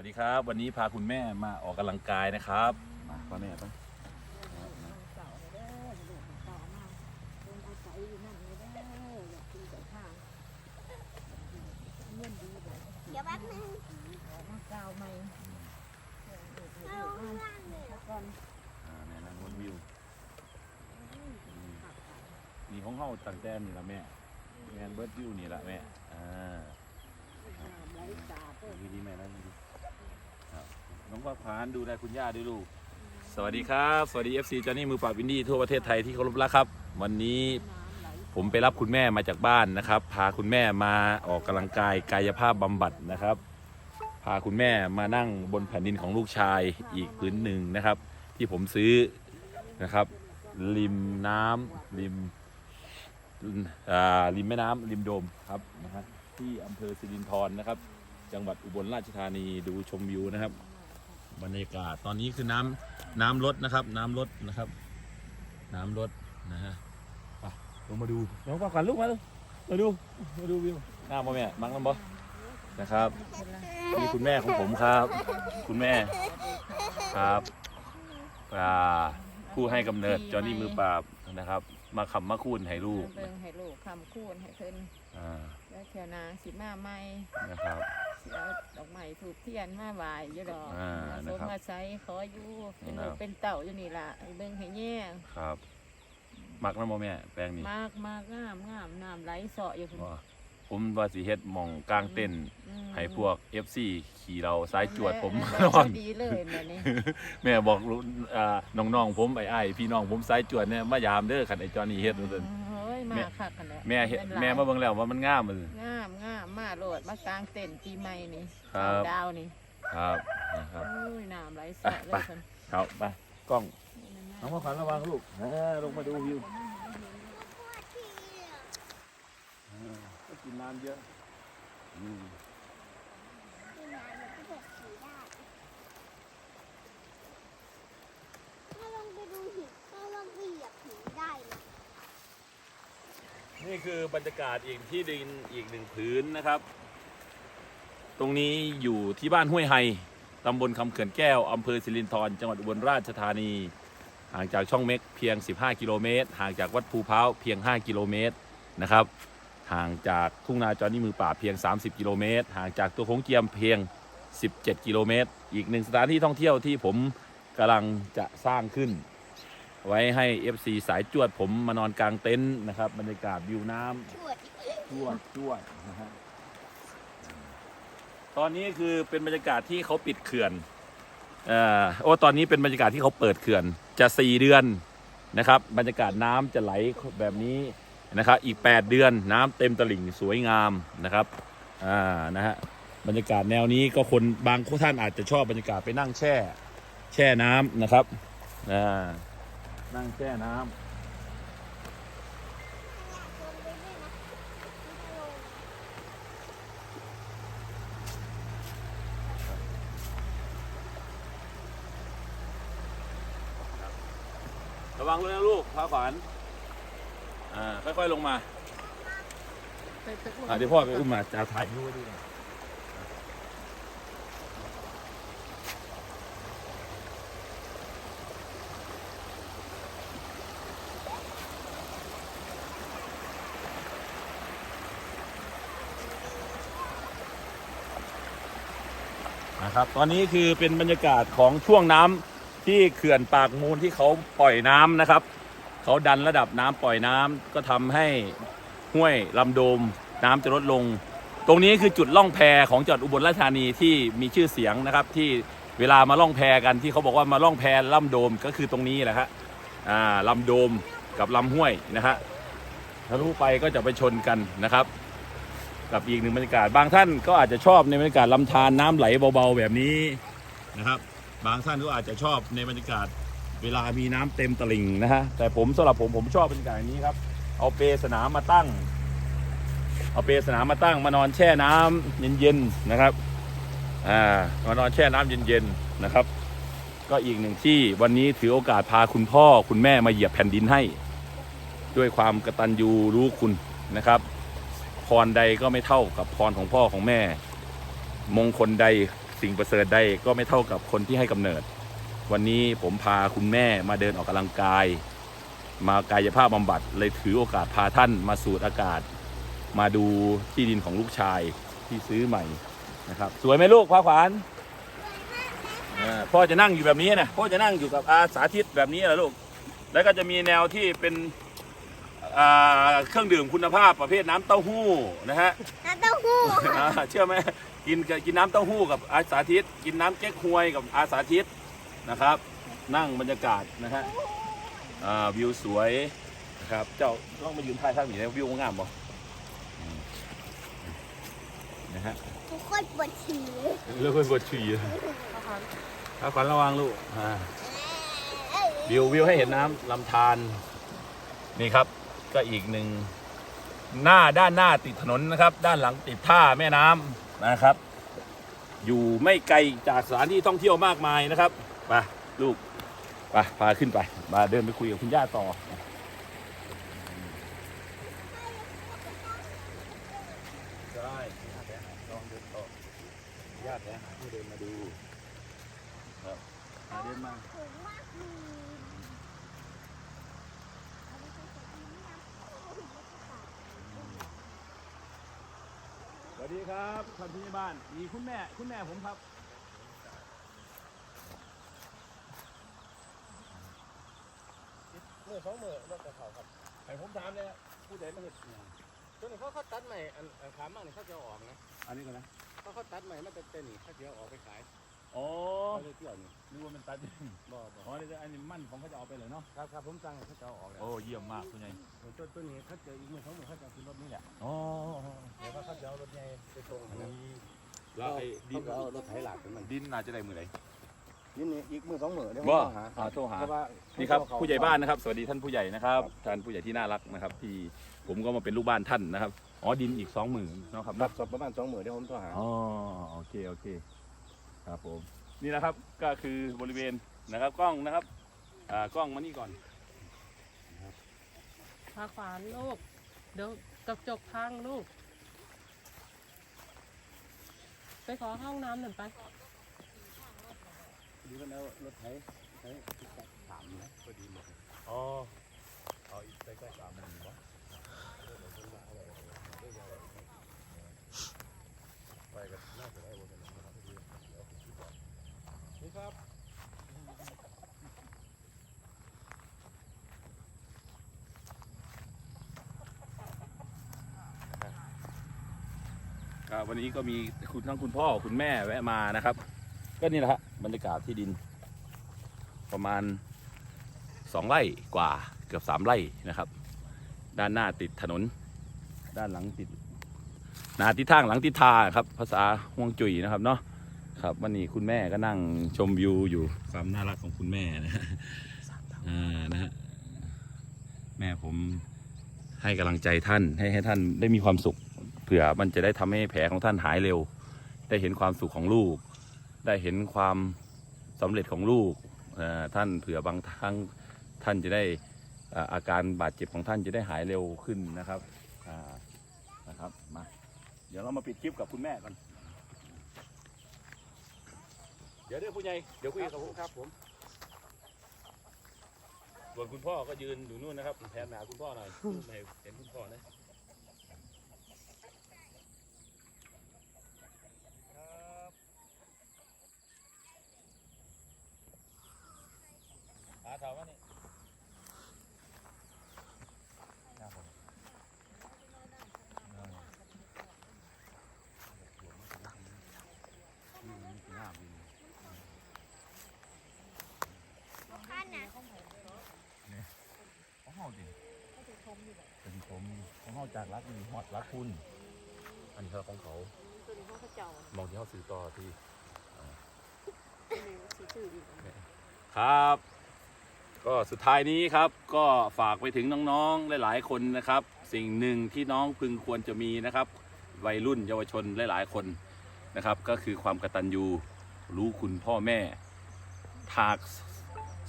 สวัสดีครับ วันนี้พาคุณแม่มาออกกำลังกายนะครับมาพ่อแม่ไปเสาเลยเด้อลูกต่อมาเป็นอาศัยอยู่นั่นเลยเด้ออยากขี่แต่ทางเดี๋ยวแป๊บนึงอมากาวใหม่มาล้างเลยเหรอก่อนอ่าแม่นั่งบนวิวนี่ของเฮาตั้งแต่นี่ละแม่แมนเบิร์ดวิวนี่ละแม่อ่าไหลตาเพิ่มดีดีแม่นั่งดี น้องว่าพานดูแลคุณย่าด้วยลูก สวัสดีครับ สวัสดี FC จอห์นนี่มือปราบวินดี้ทั่วประเทศไทยที่เคารพรักครับ วันนี้ผมไปรับคุณแม่มาจากบ้านนะครับ พาคุณแม่มาออกกำลังกายกายภาพบำบัดนะครับ พาคุณแม่มานั่งบนแผ่นดินของลูกชายอีกพื้นหนึ่งนะครับ ที่ผมซื้อนะครับ ริมน้ำริมริมแม่น้ำริมโดมครับนะฮะที่อำเภอสิรินธรนะครับ จังหวัดอุบลราชธานีดูชมวิวนะครับ บรรยากาศตอนนี้คือน้ำน้ำลดนะครับ น้ำลดนะครับ น้ำลดนะฮะลงมาดูน้องปากันลูกมาดูมาดูมาดูวิวหน้าพ่อแม่มังน้ำบ่นะครับนี่คุณแม่ของผมครับ คุณแม่ครับอ่าผู้ให้กำเนิดจอห์นนี่มือปราบนะครับ มาขำมาคูนให้ลูกเบิ่งให้ลูกคำคูณให้เพิ่นอ่าแล้วเทียวนาสิมาใหม่นะครับสิเอาดอกไม้ถูกเทียนมาไหว้อยู่ดอกอ่ามาสนะมครับมาใช้ขออยู่เป็นครัลูบกเป็นเต่าอยู่นี่ล่ะให้เบิ่งให้แย่งครับ มักน้ำบ่แม่ แปลงนี้มากมากงามงามน้ำไหลเสาะอยู่พุ่นว่า ผมว่าสิเฮ็ดหมองกลางเต้นท์อืมให้พวก FC ขี่เราซ้ายจวดผมแล้นวอน ดีเลยแบบนี้แม่บอกลูกอ่าน้องๆผมไอ้ไอ้ายพี่น้องผมสายจวดเนี่ยมายามเด้อคันไอ้จอนี่เฮ็ดว่าซั่น เฮ้ยแม่ มาคักกันแล้วแม่เฮ็ดป็นหลยแม่มาเบิ่งแล้วว่ามันงามมัน งามงามมาโหลดมากลางเต็นท์ปีใหม่นี่ครับ ดาวนี่ครับนะครับ โอ้ยน้ำไหลเสาะเลไปยคนครับไปกล้องน้องมาขวัญระวังลูกอ่าลงมาดูวิวอ่า ก็กินน้ำเยอะอืมที่น้ำมันก็เปิดสีได้ถ้าลองไปดูหินถ้าลองไปเหยียบหินได้นะนี่คือบรรยากาศอีกที่ดินอีกหนึ่งผืนนะครับ ตรงนี้อยู่ที่บ้านห้วยไฮตำบลคำเขื่อนแก้วอำเภอสิรินธรจังหวัดอุบลราชธานี ห่างจากช่องเม็กเพียง 15 กิโลเมตร ห่างจากวัดภูเพร้าวเพียง 5 กิโลเมตรนะครับ ห่างจากทุ่งนาจอนี่มือป่าเพียง 30 กิโลเมตร ห่างจากตัวโค้งเจียมเพียง 17 กิโลเมตร อีกหนึ่งสถานที่ท่องเที่ยวที่ผมกำลังจะสร้างขึ้น ไว้ให้ FC สายจวดผมมานอนกลางเต็นท์นะครับ บรรยากาศวิวน้ำชวดจวดจวดนะฮะตอนนี้คือเป็นบรรยากาศที่เขาปิดเขื่อนเอ่อโอ้ตอนนี้เป็นบรรยากาศที่เขาเปิดเขื่อนจะสี่เดือนนะครับ บรรยากาศน้ำจะไหลแบบนี้ นะครับอีก 8 เดือนน้ำเต็มตลิ่งสวยงามนะครับอ่านะฮะบรรยากาศแนวนี้ก็คนบางท่านอาจจะชอบบรรยากาศไปนั่งแช่ แช่น้ำนะครับอ่านั่งแช่น้ำลงไปด้วยนะลงระวังด้วยนะลูกพาขวาน อ่าค่อยๆลงมาไปไปอุ้มอ่าเดี๋ยวพ่อไปอุ้มมาจะถ่ายรูปไว้ด้วยนะนะครับตอนนี้คือเป็นบรรยากาศของช่วงน้ำที่เขื่อนปากมูลที่เขาปล่อยน้ำนะครับ เขาดันระดับน้ำปล่อยน้ำก็ทำให้ห้วยลำโดมน้ำจะลดลง ตรงนี้คือจุดล่องแพของจังหวัดอุบลราชธานีที่มีชื่อเสียงนะครับ ที่เวลามาล่องแพกันที่เขาบอกว่ามาล่องแพลำโดมก็คือตรงนี้แหละฮะอ่าลำโดมกับลำห้วยนะฮะทะลุไปก็จะไปชนกันนะครับ กับอีกหนึ่งบรรยากาศบางท่านก็อาจจะชอบในบรรยากาศลำธารน้ำไหลเบาๆแบบนี้นะครับ บางท่านก็อาจจะชอบในบรรยากาศ เวลามีน้ำเต็มตลิ่งนะฮะแต่ผมสำหรับผมผมชอบบรรยากาศนี้ครับ เอาเปสนามมาตั้ง เอาเปสนามมาตั้งมานอนแช่น้ำเย็นๆนะครับอ่ามานอนแช่น้ำเย็นๆนะครับ ก็อีกหนึ่งที่วันนี้ถือโอกาสพาคุณพ่อคุณแม่มาเหยียบแผ่นดินให้ ด้วยความกตัญญูรู้คุณนะครับพรใดก็ไม่เท่ากับพรของพ่อของแม่ มงคลใดสิ่งประเสริฐใดก็ไม่เท่ากับคนที่ให้กำเนิด วันนี้ผมพาคุณแม่มาเดินออกกำลังกาย มากายภาพบำบัดเลยถือโอกาสพาท่านมาสูดอากาศ มาดูที่ดินของลูกชายที่ซื้อใหม่นะครับ สวยไหมลูกพาขวานอ่าพ่อจะนั่งอยู่แบบนี้นะพ่อจะนั่งอยู่กับอาสาธิตแบบนี้แหละลูก แล้วก็จะมีแนวที่เป็นอ่าเครื่องดื่มคุณภาพประเภทน้ำเต้าหู้นะฮะน้ำเต้าหู้อ่าเชื่อไหมกินกับกินน้ำเต้าหู้กับอาสาธิต กินน้ำเก๊กฮวยกับอาสาธิต นะครับ นั่งบรรยากาศนะฮะอ่าวิวสวยนะครับ เจ้าลองมายืนถ่ายทางนี้นะวิวงามบ่อืมนะฮะทุกคนปวดฉี่เลือกเป็นบทชีถ้าขวัญระวังลูกอ่าวิววิวให้เห็นน้ำลำธารนี่ครับก็อีกหนึ่งหน้าด้านหน้าติดถนนนะครับ ด้านหลังติดท่าแม่น้ำนะครับ อยู่ไม่ไกลจากสถานที่ท่องเที่ยวมากมายนะครับ ไปลูกไปพาขึ้นไป มาเดินไปคุยกับคุณย่าต่อ ได้ลองเดินต่อญาตินะที่เดินมาดูครับมาเดินมาสวัสดีครับท่านผู้ใหญ่บ้านมีคุณแม่คุณแม่ผมครับ อสองมือรถกระเขาครับให้ผมถามเลยผู้ใดมาเห็ดตัวนี้เขาเขาตัดใหม่อันอันขามากนี่เขาจะเอาออกนะอันนี้ก่อนนะเขาเขาตัดใหม่มันจะเป็นนี่เขาจะเอาออกไปขายอ๋อเขาเลยเที่ยวนี่นึกว่ามันตัดบ่บ่อ๋อนี่อันนี้มั่นของเขาจะเอาไปเลยเนาะครับครับผมสั่งให้เขาจะเอาออกแล้วโอ้เยี่ยมมากคุณยายตัวตัวนี้เขาเจออีกมือสองมือเขาจะเอาขึ้นรถนี่แหละอ๋อเดี๋ยวเขาจะเอารถใหญ่ไปส่งนะแล้วไอ้ดิเขานก็เอารถไถหลักขึ้นมันดินน่าจะได้มือไหน นี่นี่อีกมือสองมือเดี๋ยวบ่ผมหาอ่าโทรหา เพราะว่านี่ครับผู้ใหญ่บ้านนะครับสวัสดีท่านผู้ใหญ่นะครับท่านผู้ใหญ่ที่น่ารักนะครับ ที่ผมก็มาเป็นลูกบ้านท่านนะครับอ๋อดินอีกสองหมื่นนาะครับรัเนาะบสดประมาณสองมือเดี๋ยวผมโทรหา อ๋อโอเคโอเคครับผมนี่นะครับก็คือบริเวณนะครับกล้องนะครับอ่ากล้องมานี่ก่อนพาขวานลูก เดี๋ยวกระจกพังลูก ไปขอห้องน้ำหน่อยไป ดูกันเอารถไถไถสามนะพอดีหมดอ๋อเอาอีกใกล้ๆสามหมื่นวะไปกันน่าจะได้หมดเลยนะครับนี่ครับครับวันนี้ก็มีคุณทั้งคุณพ่อคุณแม่แวะมานะครับ ก็นี่แหละฮะ บรรยากาศที่ดิน ประมาณสองไร่กว่าเกือบสามไร่นะครับ ด้านหน้าติดถนน ด้านหลังติดหนาทิศทางหลังทิศทางครับ ภาษาห่วงจุยนะครับเนาะครับวันนี้คุณแม่ก็นั่งชมวิวอยู่ความน่ารักของคุณแม่นะฮะอ่านะฮะแม่ผมให้กำลังใจท่านให้ให้ท่านได้มีความสุข เผื่อมันจะได้ทำให้แผลของท่านหายเร็ว ได้เห็นความสุขของลูก ได้เห็นความสำเร็จของลูกท่านเผื่อบางครั้งท่านจะได้อาการบาดเจ็บของท่านจะได้หายเร็วขึ้นนะครับนะครับมาเดี๋ยวเรามาปิดคลิปกับคุณแม่ก่อนเดี๋ยวเดี๋ยวผู้ใหญ่เดี๋ยวคุยกับผมครับผมส่วนคุณพ่อก็ยืนอยู่นู่นนะครับแทนหนาคุณพ่อหน่อยให้เห็นคุณพ่อนะหาเถาว่านี่ ขั้นน่ะ ของ เฮาดิเป็นชมของเฮาจากรักนี่ฮอดรักคุณ อันนี้เขาของเขาตัวนี้เขาก็เจ้ามองที่เขาซื้อต่อที่สีสื่ออยู่ครับ ก็สุดท้ายนี้ครับ ก็ฝากไปถึงน้องๆหลาย ๆ คนนะครับ สิ่งหนึ่งที่น้องพึงควรจะมีนะครับ วัยรุ่นเยาวชนหลาย ๆ คนนะครับ ก็คือความกตัญญูรู้คุณพ่อแม่หาก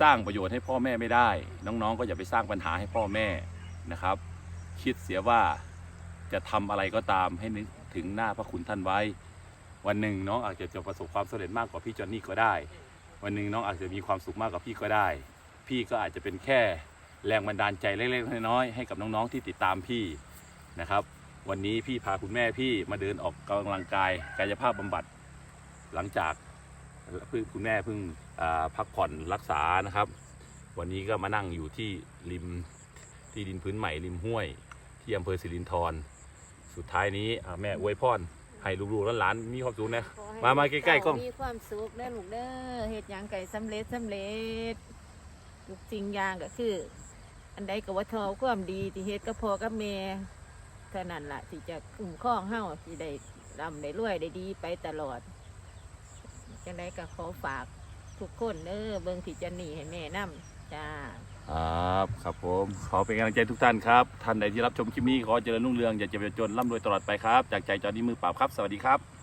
สร้างประโยชน์ให้พ่อแม่ไม่ได้ น้องๆ ก็อย่าไปสร้างปัญหาให้พ่อแม่นะครับ คิดเสียว่าจะทำอะไรก็ตามให้นึกถึงหน้าพระคุณท่านไว้ วันหนึ่งน้องอาจจะจะประสบความสำเร็จมากกว่าพี่จอนนี่ก็ได้ วันหนึ่งน้องอาจจะมีความสุขมากกว่าพี่ก็ได้ พี่ก็อาจจะเป็นแค่แรงบันดาลใจเล็กๆน้อยๆให้กับน้องๆที่ติดตามพี่นะครับ วันนี้พี่พาคุณแม่พี่มาเดินออกกำลังกายกายภาพบำบัด หลังจาก คุณแม่เพิ่งอ่าพักผ่อนรักษานะครับ วันนี้ก็มานั่งอยู่ที่ริมที่ดินพื้นใหม่ริมห้วย ที่อำเภอสิรินธรสุดท้ายนี้อ่าแม่อวยพรให้ลูกๆหลานๆมีความสุขนะขอให้มามาใกล้ๆกล้องมีความสุขเด้อลูกเด้อเฮ็ดหยังไก่สำเร็จสำเร็จทุกสิ่งอย่างก็คือ อันใดก็ว่าทอความดีที่เฮ็ดก็พอกับแม่เท่านั้นล่ะที่จะคุ้มครองเฮาที่ได้ร่ำได้รวยได้ดีไปตลอด จังไดก็ขอฝากทุกคนเด้อเบิ่งที่จะหนีให้แม่นํจ้า ครับครับผมขอเป็นกำลังใจทุกท่านครับท่านใดที่รับชมคลิปนี้ขอเจริญรุ่งเรืองอย่าเจ็บอย่าจนร่ำรวยตลอดไปครับ จากใจจอนี้มือปราบครับ สวัสดีครับ